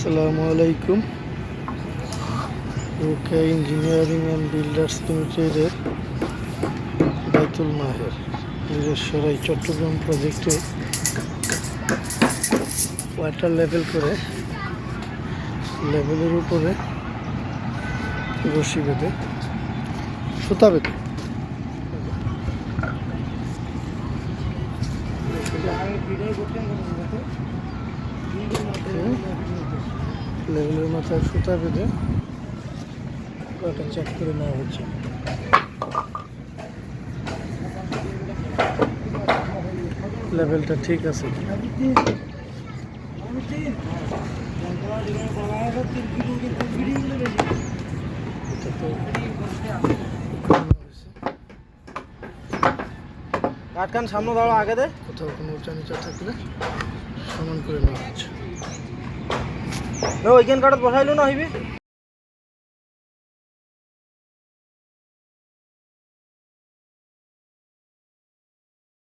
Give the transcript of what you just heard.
আসসালামু আলাইকুম। রুকে engineering and builders লিমিটেডের বাইতুল মাহের নিজস্বরাই চট্টগ্রাম প্রজেক্টে ওয়াটার লেভেল করে লেভেলের উপরে রশি বেঁধে সুতা বেঁধে। লেভেলের মাথায় সুতা বেঁধে ওটা চেক করে নেওয়া হচ্ছে। লেভেলটা ঠিক আছে। কি এটা তো কমানো হয়েছে। কাটকান সামনে দাঁড়ো আগে দে। কোথাও কোনো উঁচা নিচা থাকলে সমান করে নেওয়া হচ্ছে। ওইখান কাটত বসাইলো না হইবি